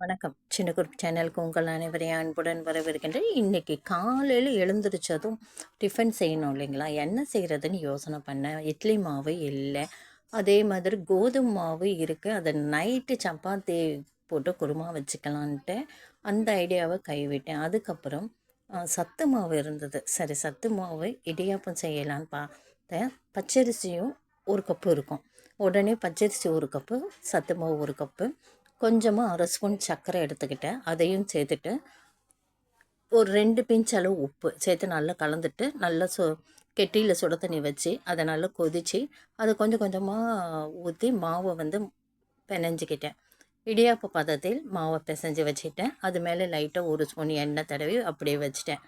வணக்கம். சின்ன குரூப் சேனலுக்கு உங்கள் அனைவரையும் அன்புடன் வரவிருக்கின்றேன் இன்றைக்கி காலையில் எழுந்திரிச்சதும் டிஃபன் செய்யணும் இல்லைங்களா? என்ன செய்கிறதுன்னு யோசனை பண்ணேன். இட்லி மாவு இல்லை. அதே மாதிரி கோதுமை மாவு இருக்குது அதை நைட்டு சப்பாத்தி போட்டு குருமா வச்சுக்கலான்ட்டு அந்த ஐடியாவை கைவிட்டேன். அதுக்கப்புறம் சத்து மாவு இருந்தது. சரி சத்து மாவு இடியாப்பம் செய்யலான்னு பார்த்தேன். பச்சரிசியும் ஒரு கப்பு இருக்கும். உடனே பச்சரிசி ஒரு கப்பு சத்து மாவு ஒரு கப்பு. கொஞ்சமாக அரை ஸ்பூன் சர்க்கரை எடுத்துக்கிட்டேன். அதையும் சேர்த்துட்டு ஒரு ரெண்டு பிஞ்ச் அளவு உப்பு சேர்த்து நல்லா கலந்துட்டு நல்லா சு கெட்டியில் சுட தண்ணி வச்சு அதை நல்லா கொதித்து அதை கொஞ்சம் கொஞ்சமாக ஊற்றி மாவை வந்து பிணைஞ்சிக்கிட்டேன். இடியாப்ப பதத்தில் மாவை பிசைஞ்சு வச்சுட்டேன் அது மேலே லைட்டாக ஒரு ஸ்பூன் எண்ணெய் தடவி அப்படியே வச்சுட்டேன்.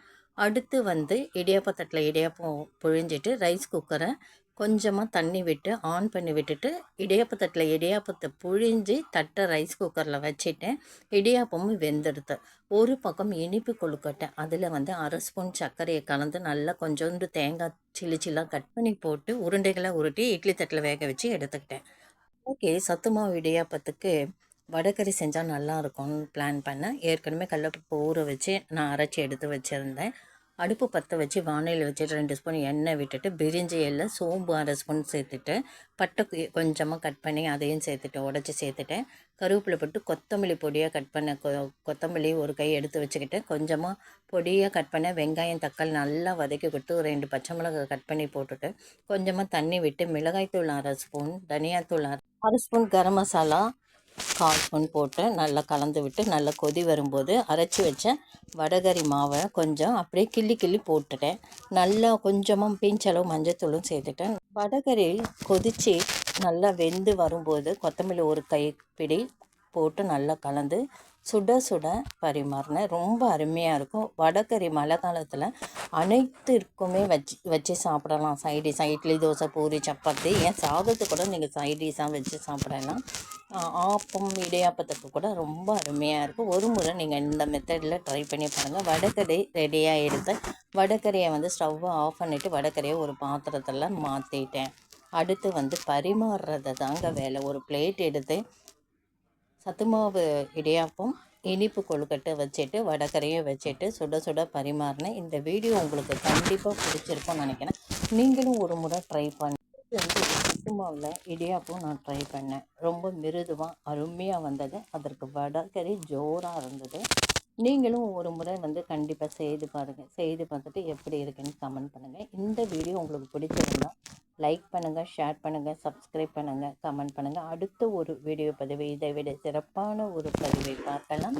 அடுத்து வந்து இடியாப்ப தட்டில் இடியாப்பம் புழிஞ்சிட்டு ரைஸ் குக்கரை கொஞ்சமாக தண்ணி விட்டு ஆன் பண்ணி விட்டுட்டு இடியாப்பத்தட்டில் இடியாப்பத்தை புழிஞ்சு தட்டை ரைஸ் குக்கரில் வச்சுட்டேன். இடியாப்பமும் வெந்துடுது. ஒரு பக்கம் இனிப்பு கொழுக்கட்டை அதில் வந்து அரை ஸ்பூன் சர்க்கரையை கலந்து நல்லா கொஞ்சோண்டு தேங்காய் சில்லி சில்லாக கட் பண்ணி போட்டு உருண்டைகளை உருட்டி இட்லி தட்டில் வேக வச்சு எடுத்துக்கிட்டேன். ஓகே சத்துமாவு இடியாப்பத்துக்கு வடகறி செஞ்சால் நல்லாயிருக்கும்னு பிளான் பண்ணேன். ஏற்கனவே கடலப்பருப்பு ஊற வச்சு நான் அரைச்சி எடுத்து வச்சுருந்தேன். அடுப்பு பற்ற வச்சு வானையில் வச்சுட்டு ரெண்டு ஸ்பூன் எண்ணெய் விட்டுட்டு பிரிஞ்சி எல்லாம் சோம்பு அரை ஸ்பூன் சேர்த்துட்டு பட்டை கொஞ்சமாக கட் பண்ணி அதையும் சேர்த்துட்டு உடச்சி சேர்த்துட்டேன் கருவேப்பிலை போட்டு கொத்தமல்லி பொடியாக கட் பண்ண கொ கொத்தமல்லி ஒரு கை எடுத்து வச்சுக்கிட்டு கொஞ்சமாக பொடியாக கட் பண்ண வெங்காயம் தக்காளி நல்லா வதக்கி கொடுத்து ஒரு ரெண்டு பச்சை மிளகாய் கட் பண்ணி போட்டுட்டு கொஞ்சமாக தண்ணி விட்டு மிளகாய்த்தூள் அரை ஸ்பூன் தனியாத்தூள் அரை அரை ஸ்பூன் கரம் மசாலா கால் ஸ்பூன் போட்டு நல்லா கலந்து விட்டு நல்லா கொதி வரும்போது அரைச்சி வச்ச வடகரி மாவை கொஞ்சம் அப்படியே கிள்ளி கிள்ளி போட்டுட்டேன். நல்லா கொஞ்சமாக பீஞ்சளவு மஞ்சத்தூளும் சேர்த்துட்டேன். வடகரி கொதித்து நல்லா வெந்து வரும்போது கொத்தமல்லி ஒரு கைப்பிடி போட்டு நல்லா கலந்து சுட சுட பரிமாறினேன் ரொம்ப அருமையாக இருக்கும். வடகறி மழை காலத்தில் அனைத்திற்குமே வச்சு வச்சு சாப்பிடலாம். சைடிஷாக இட்லி தோசை பூரி சப்பாத்தி. ஏன் சாதத்தை கூட நீங்கள் சைடிஷாக வச்சு சாப்பிடலாம். ஆப்பம் இடியாப்பத்துக்கு கூட ரொம்ப அருமையாக இருக்கும். ஒரு முறை நீங்கள் இந்த மெத்தடில் ட்ரை பண்ணி பாருங்கள் வடகறி ரெடியாக எடுத்து வடகறியை வந்து ஸ்டவ்வை ஆஃப் பண்ணிவிட்டு வடகரையை ஒரு பாத்திரத்தில் மாற்றிட்டேன் அடுத்து வந்து பரிமாறுறது தாங்க வேலை. ஒரு பிளேட் எடுத்து சத்து மாவு இடியாப்பம் இனிப்பு கொழுக்கட்டை வச்சுட்டு வடகரையும் வச்சுட்டு சுட சுட பரிமாறினேன். இந்த வீடியோ உங்களுக்கு கண்டிப்பாக பிடிச்சிருக்கும்னு நினைக்கிறேன். நீங்களும் ஒரு முறை ட்ரை பண்ணி வந்து உப்புமாவில் இடியாப்பம் நான் ட்ரை பண்ணேன். ரொம்ப மிருதுவாக அருமையாக வந்தது. அதற்கு வடகறி ஜோராக இருந்தது. நீங்களும் ஒரு முறை வந்து கண்டிப்பாக செய்து பாருங்கள் செய்து பார்த்துட்டு எப்படி இருக்குன்னு கமெண்ட் பண்ணுங்கள் இந்த வீடியோ உங்களுக்கு பிடிச்சிருந்தால் லைக் பண்ணுங்கள் ஷேர் பண்ணுங்கள் சப்ஸ்கிரைப் பண்ணுங்கள் கமெண்ட் பண்ணுங்கள் அடுத்த ஒரு வீடியோ பதிவு இதை விட சிறப்பான ஒரு பதிவை பார்க்கலாம்.